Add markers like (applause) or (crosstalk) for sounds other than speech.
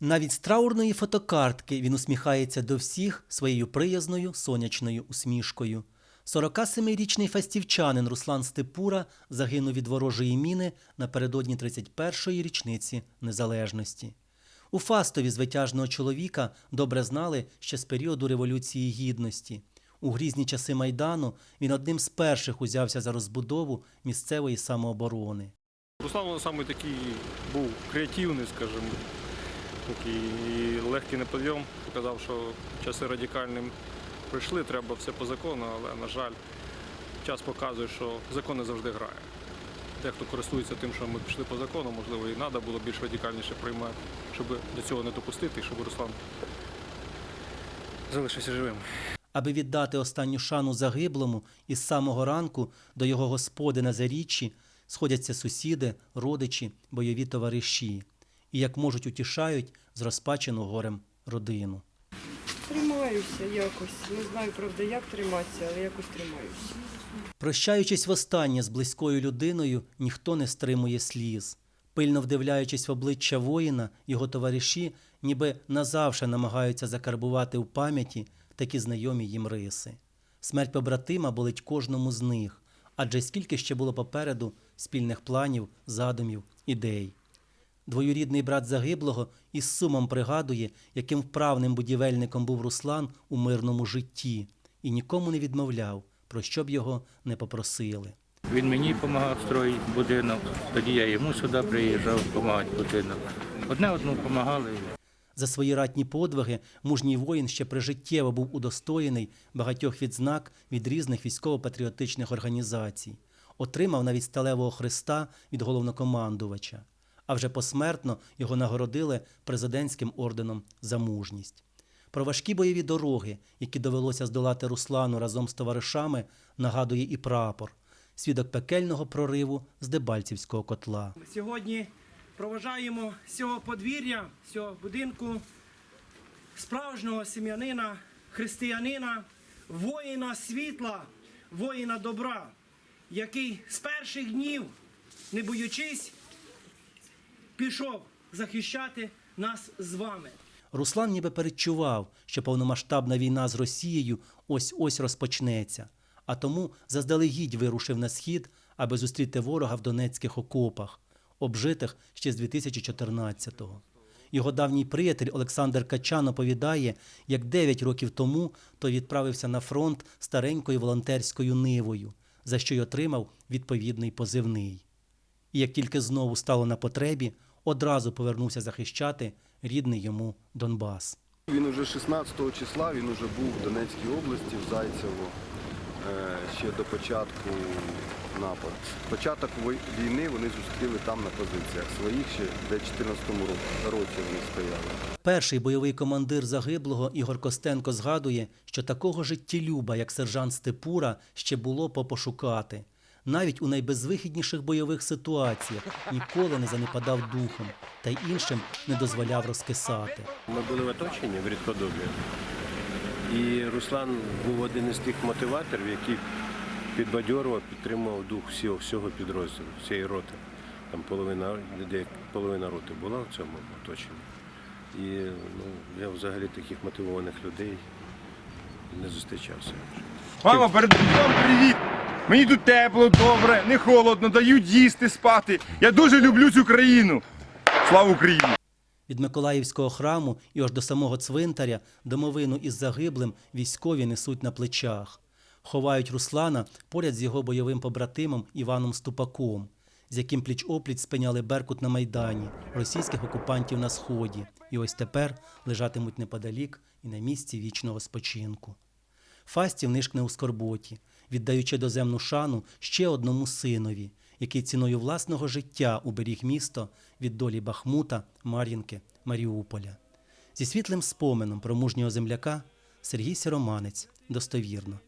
Навіть з траурної фотокартки він усміхається до всіх своєю приязною сонячною усмішкою. 47-річний фастівчанин Руслан Степура загинув від ворожої міни напередодні 31-ї річниці незалежності. У Фастові звитяжного чоловіка добре знали ще з періоду Революції Гідності. У грізні часи Майдану він одним з перших узявся за розбудову місцевої самооборони. Руслан саме такий був креативний, скажімо, такий і легкий на підйом. Показав, що часи радикальним прийшли, треба все по закону, але, на жаль, час показує, що закон не завжди грає. Дехто користується тим, що ми пішли по закону, можливо, і треба було більш радикальніше приймати, щоб до цього не допустити, щоб Руслан залишився живим. Аби віддати останню шану загиблому, із самого ранку до його господи на заріччі сходяться сусіди, родичі, бойові товариші і, як можуть, утішають з розпачену горем родину. Тримаюся якось. Не знаю, правда, як триматися, але якось тримаюся. Прощаючись востаннє з близькою людиною, ніхто не стримує сліз. Пильно вдивляючись в обличчя воїна, його товариші ніби назавше намагаються закарбувати в пам'яті такі знайомі їм риси. Смерть побратима болить кожному з них, адже скільки ще було попереду спільних планів, задумів, ідей. Двоюрідний брат загиблого із сумом пригадує, яким вправним будівельником був Руслан у мирному житті, і нікому не відмовляв, про що б його не попросили. Він мені допомагав строїти будинок, тоді я йому сюди приїжджав допомагати будинок. Одне одному допомагали. За свої ратні подвиги мужній воїн ще прижиттєво був удостоєний багатьох відзнак від різних військово-патріотичних організацій, отримав навіть сталевого хреста від головнокомандувача, а вже посмертно його нагородили президентським орденом за мужність. Про важкі бойові дороги, які довелося здолати Руслану разом з товаришами, нагадує і прапор, свідок пекельного прориву з Дебальцівського котла. Сьогодні проважаємо з цього подвір'я, з цього будинку справжнього сім'янина, християнина, воїна світла, воїна добра, який з перших днів, не боючись, пішов захищати нас з вами. Руслан ніби передчував, що повномасштабна війна з Росією ось-ось розпочнеться, а тому заздалегідь вирушив на схід, аби зустріти ворога в донецьких окопах, обжитих ще з 2014-го. Його давній приятель Олександр Качан оповідає, як 9 років тому той відправився на фронт старенькою волонтерською нивою, за що й отримав відповідний позивний. І як тільки знову стало на потребі, одразу повернувся захищати рідний йому Донбас. Він уже 16 числа він уже був в Донецькій області, в Зайцево, е, ще до початку нападу. Початок війни вони зустріли там на позиціях своїх ще 2014 ро- році вони стояли. Перший бойовий командир загиблого Ігор Костенко згадує, що такого життєлюба, як сержант Степура, ще було попошукати. Навіть у найбезвихідніших бойових ситуаціях (laughs) ніколи не занепадав духом та й іншим не дозволяв розкисати. Ми були в оточенні в рідкодобі. І Руслан був один із тих мотиваторів, який підбадьорував, підтримував дух всього, всього підрозділу, всієї роти. Там половина, де половина роти була в цьому оточенні. І ну, я взагалі таких мотивованих людей не зустрічався. Мама, передаю вам привіт! Мені тут тепло, добре, не холодно, дають їсти, спати. Я дуже люблю цю країну. Слава Україні! Від Миколаївського храму і аж до самого цвинтаря домовину із загиблим військові несуть на плечах. Ховають Руслана поряд з його бойовим побратимом Іваном Ступаком, з яким пліч-опліч спиняли Беркут на Майдані, російських окупантів на Сході. І ось тепер лежатимуть неподалік і на місці вічного спочинку. Фастів нишкне у скорботі, віддаючи доземну шану ще одному синові, який ціною власного життя уберіг місто від долі Бахмута, Мар'їнки, Маріуполя. Зі світлим споменом про мужнього земляка Сергій Сіроманець достовірно.